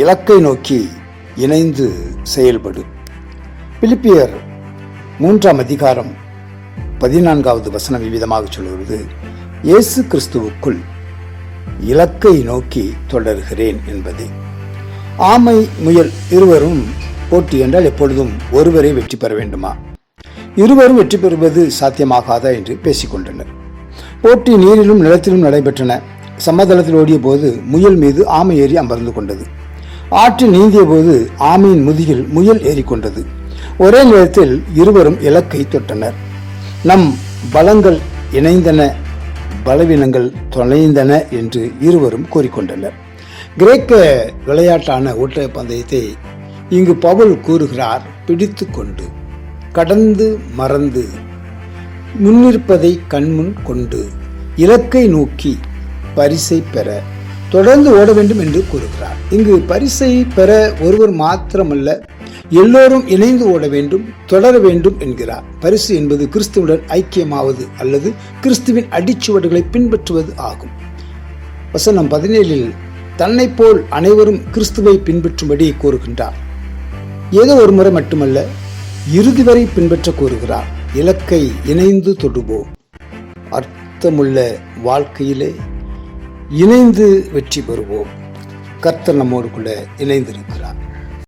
இலக்கை நோக்கி இணைந்து செயல்படு. பிலிப்பியர் மூன்றாம் அதிகாரம் பதினான்காவது வசனம் இவ்விதமாக சொல்கிறது இயேசு கிறிஸ்துவுக்குள் இலக்கை நோக்கி தொடர்கிறேன் என்பதே. ஆமை முயல் இருவரும் போட்டி என்றால் எப்பொழுதும் ஒருவரே வெற்றி பெற வேண்டுமா? இருவரும் வெற்றி பெறுவது சாத்தியமாகாதா என்று பேசிக்கொண்டனர். போட்டி நீரிலும் நிலத்திலும் நடைபெற்றன. சமதளத்தில் ஓடிய போது முயல் மீது ஆமை ஏறி அமர்ந்து கொண்டது. ஆற்றில் நீந்திய போது ஆமையின் முதுகில் முயல் ஏறிக்கொண்டது. ஒரே நேரத்தில் இருவரும் இலக்கை தொட்டனர். நம் பலங்கள் இணைந்தன பலவீனங்கள் தொலைந்தன என்று இருவரும் கூறிக்கொண்டனர். கிரேக்க விளையாட்டான ஒற்றை பந்தயத்தை இங்கு பவுல் கூறுகிறார் பிடித்து கொண்டு கடந்து மறந்து முன்னிருப்பதை கண்முன் கொண்டு இலக்கை நோக்கி பரிசை பெற தொடர்ந்து ஓட வேண்டும் என்று கூறுகிறார். இங்கு பரிசை பெற ஒருவர் மாத்திரமல்ல எல்லோரும் இணைந்து ஓட வேண்டும் தொடர வேண்டும் என்கிறார். பரிசு என்பது கிறிஸ்துவுடன் ஐக்கியமாவது அல்லது கிறிஸ்துவின் அடிச்சுவடுகளை பின்பற்றுவது ஆகும். வசனம் பதினேழில் தன்னை போல் அனைவரும் கிறிஸ்துவை பின்பற்றும்படி கூறுகின்றார். ஏதோ ஒரு முறை மட்டுமல்ல இறுதி வரை பின்பற்ற கூறுகிறார். இலக்கை இணைந்து தொடுவோம். அர்த்தமுள்ள வாழ்க்கையிலே இணைந்து வெற்றி பெறுவோம். கர்த்தர் நம்மோடு கூட இணைந்திருக்கிறார்.